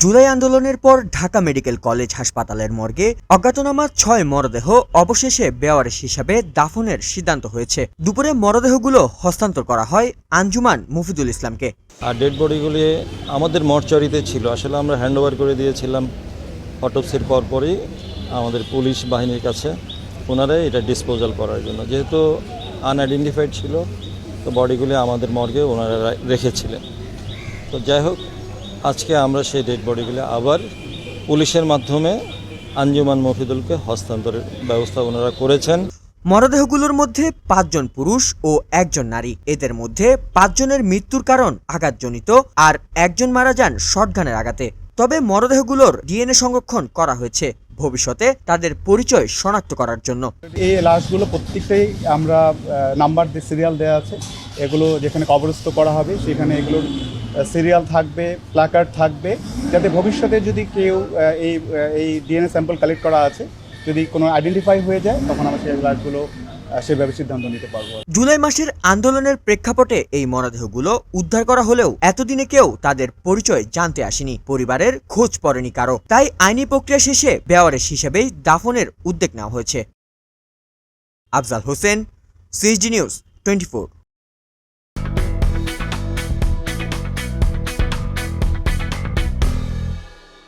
জুলাই আন্দোলনের পর Dhaka medical college হাসপাতালের মর্গে অজ্ঞাতনামা ছয় মরদেহ অবশেষে বেওয়ারিশ হিসাবে দাফনের সিদ্ধান্ত হয়েছে। দুপুরে মরদেহগুলো হস্তান্তর করা হয় আঞ্জুমান মুফিদুল ইসলামকে। আর ডেড বডিগুলি আমাদের মর্চারিতে ছিল। আসলে আমরা হ্যান্ডওভার করে দিয়েছিলাম অটোপসির পরপরই আমাদের পুলিশ বাহিনীর কাছে। ওনারাই এটা ডিসপোজাল করার জন্য। যেহেতু আনআইডেন্টিফাইড ছিল, তো বডিগুলি আমাদের মর্গে ওনারা রেখেছিলেন। তো যাই হোক আজকে আমরা সেই ডেড বডিগুলি আবার পুলিশের মাধ্যমে আঞ্জুমান মফিদুলকে হস্তান্তরের ব্যবস্থা ওনারা করেছেন। মরদেহগুলোর মধ্যে পাঁচজন পুরুষ ও একজন নারী। এদের মধ্যে পাঁচজনের মৃত্যুর কারণ আঘাতজনিত আর একজন মারা যান শটগানের আঘাতে। তবে মরদেহগুলোর ডিএনএ সংরক্ষণ করা হয়েছে। ভবিষ্যতে তাদের পরিচয় শনাক্ত করার জন্য। এই লাশগুলো প্রত্যেকটাই আমরা নাম্বার দিয়ে সিরিয়াল দেওয়া আছে। এগুলো যেখানে কবরস্থ করা হবে সেখানে এগুলোর সিরিয়াল থাকবে প্ল্যাকার্ড থাকবে, যাতে ভবিষ্যতে যদি কেউ এই এই ডিএনএ স্যাম্পল কালেক্ট করা আছে, যদি কোনো আইডেন্টিফাই হয়ে যায়, তখন আমরা সেই লাশগুলো সেভাবে সিদ্ধান্ত নিতে পারব। জুলাই মাসের আন্দোলনের প্রেক্ষাপটে এই মরদেহগুলো উদ্ধার করা হলেও এতদিনে কেউ তাদের পরিচয় জানতে আসেনি। পরিবারের খোঁজ পড়েনি কারও। তাই আইনি প্রক্রিয়া শেষে বেওয়ারেশ হিসেবেই দাফনের উদ্যোগ নেওয়া হয়েছে। Afzal Hossain CSD news, twenty